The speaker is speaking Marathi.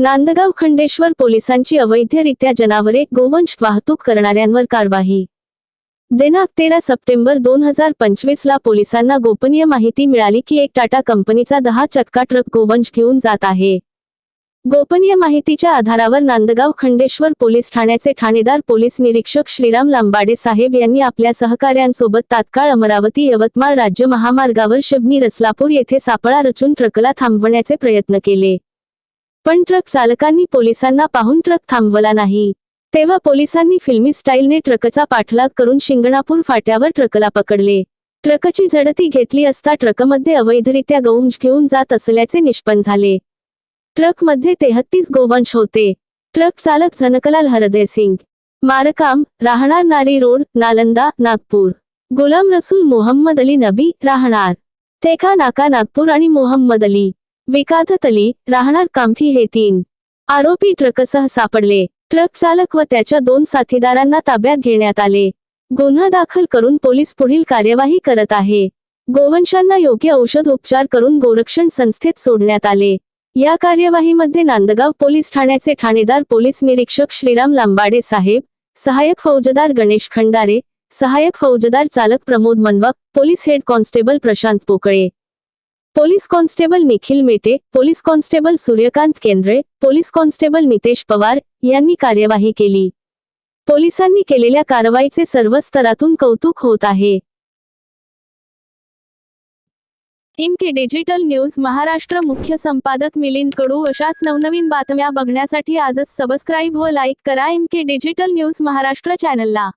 नांदगाव खंडेश्वर पोलिसांची अवैधरित्या जनावरे गोवंश वाहतूक करणाऱ्यांवर कारवाई. दिनांक तेरा सप्टेंबर दोन हजार पंचवीस ला पोलिसांना गोपनीय माहिती मिळाली की एक टाटा कंपनीचा दहा चक्का ट्रक गोवंश घेऊन जात आहे. गोपनीय माहितीच्या आधारावर नांदगाव खंडेश्वर पोलीस ठाण्याचे ठाणेदार पोलीस निरीक्षक श्रीराम लांबाडे साहेब यांनी आपल्या सहकाऱ्यांसोबत तात्काळ अमरावती यवतमाळ राज्य महामार्गावर शिवनी रसलापूर येथे सापळा रचून ट्रकला थांबवण्याचे प्रयत्न केले. पण ट्रक चालकांनी पोलिसांना पाहून ट्रक थांबवला नाही. तेव्हा पोलिसांनी फिल्मी स्टाईलने ट्रकचा पाठलाग करून शिंगणापूर फाट्यावर ट्रकला पकडले. ट्रकची झडती घेतली असता ट्रकमध्ये अवैधरित्या गौंज घेऊन जात असल्याचे निष्पन्न झाले. ट्रकमध्ये तेहत्तीस गोवंश होते. ट्रक चालक झनकलाल हरदय सिंग मारकाम राहणार नारी रोड नालंदा नागपूर गुलाम रसूल मोहम्मद अली नबी राहणार टेका नाका नागपूर आणि मोहम्मद अली. विकादत राहणार कामठी हे तीन. आरोपी ट्रकसह सापडले. ट्रक चालक व त्याच्या दोन साथीदारांना ताब्यात घेण्यात आले. गुन्हा दाखल करून पोलीस पुढील कार्यवाही करत आहे. गोवंशांना योग्य औषध उपचार करून गोरक्षण संस्थेत सोडण्यात आले. या कार्यवाहीमध्ये नांदगाव पोलीस ठाण्याचे ठाणेदार पोलीस निरीक्षक श्रीराम लांबाडे साहेब सहाय्यक फौजदार गणेश खंडारे सहाय्यक फौजदार चालक Pramod Manwa police head constable Prashant Pokale. Police constable Nikhil Mete police constable Suryakant Kendre police constable Nitesh Pawar यांनी कार्यवाही केली. पोलिसांनी केलेल्या कारवाईचे सर्व स्तरातून कौतुक होत आहे. इमके डिजिटल न्यूज महाराष्ट्र मुख्य संपादक मिलिंद कडू अशाच नवनवीन बातम्या बघण्यासाठी आजच सबस्क्राईब व लाईक करा इमके डिजिटल न्यूज महाराष्ट्र चॅनलला